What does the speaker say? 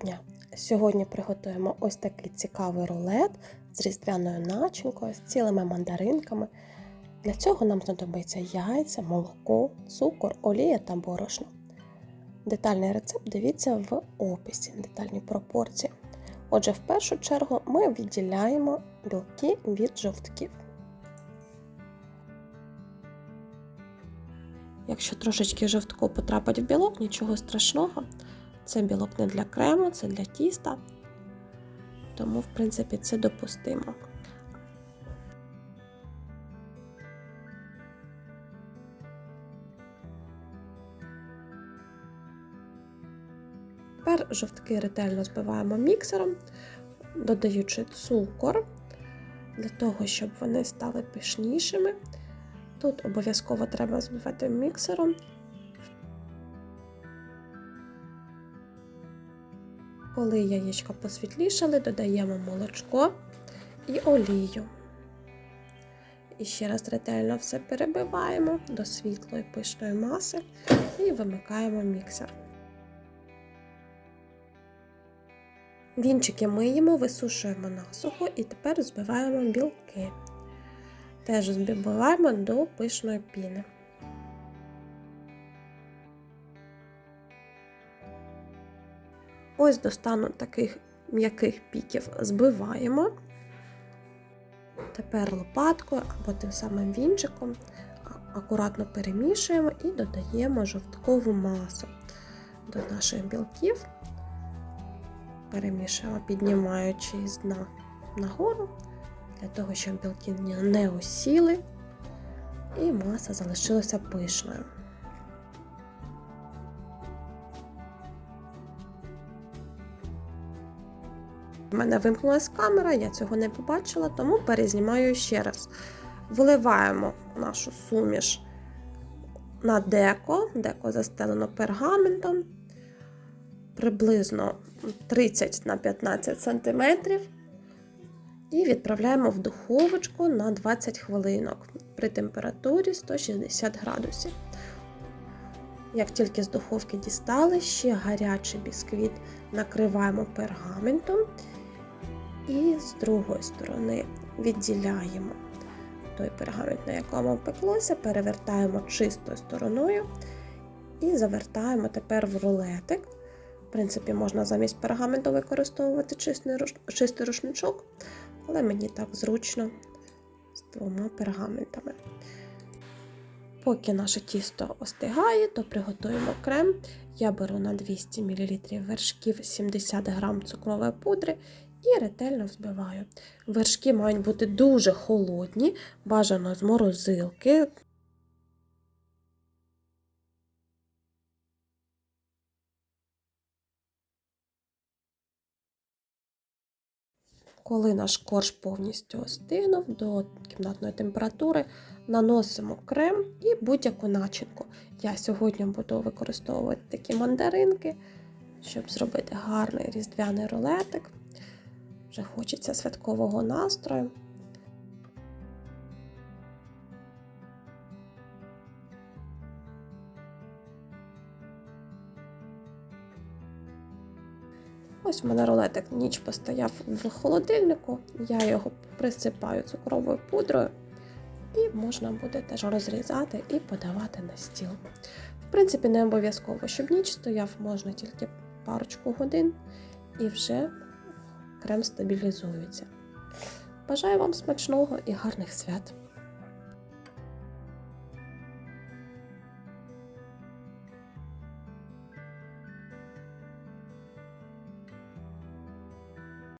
дня! Сьогодні приготуємо ось такий цікавий рулет з різдвяною начинкою, з цілими мандаринками. Для цього нам знадобиться яйця, молоко, цукор, олія та борошно. Детальний рецепт дивіться в описі, детальні пропорції. Отже, в першу чергу ми відділяємо білки від жовтків. Якщо трошечки жовтку потрапить в білок, нічого страшного. Це білок не для крему, це для тіста. Тому, в принципі, це допустимо. Тепер жовтки ретельно збиваємо міксером, додаючи цукор для того, щоб вони стали пишнішими. Тут обов'язково треба збивати міксером Коли яєчка посвітлішали, додаємо молочко і олію. І ще раз ретельно все перебиваємо до світлої пишної маси і вимикаємо міксер. Вінчики миємо, висушуємо насухо і тепер збиваємо білки. Теж збиваємо до пишної піни. Ось до стану таких м'яких піків збиваємо. Тепер лопаткою або тим самим вінчиком акуратно перемішуємо і додаємо жовткову масу до наших білків, перемішуємо, піднімаючи з дна нагору, для того, щоб білки не осіли і маса залишилася пишною. У мене вимкнулася камера, я цього не побачила, тому перезнімаю ще раз. Виливаємо нашу суміш на деко, деко застелено пергаментом приблизно 30 на 15 см. І відправляємо в духовочку на 20 хвилинок при температурі 160 градусів. Як тільки з духовки дістали, ще гарячий бісквіт накриваємо пергаментом і з другої сторони відділяємо той пергамент, на якому пеклося, перевертаємо чистою стороною і завертаємо тепер в рулетик. В принципі, можна замість пергаменту використовувати чистий, чистий рушничок, але мені так зручно з двома пергаментами. Поки наше тісто остигає, то приготуємо крем. Я беру на 200 мл вершків 70 г цукрової пудри і ретельно взбиваю. Вершки мають бути дуже холодні, бажано з морозилки. Коли наш корж повністю остигнув до кімнатної температури, наносимо крем і будь-яку начинку. Я сьогодні буду використовувати такі мандаринки, щоб зробити гарний різдвяний рулетик. Вже хочеться святкового настрою. Ось в мене рулетик ніч постояв в холодильнику, я його присипаю цукровою пудрою, і можна буде теж розрізати і подавати на стіл. В принципі, не обов'язково, щоб ніч стояв, можна тільки парочку годин і вже крем стабілізується. Бажаю вам смачного і гарних свят!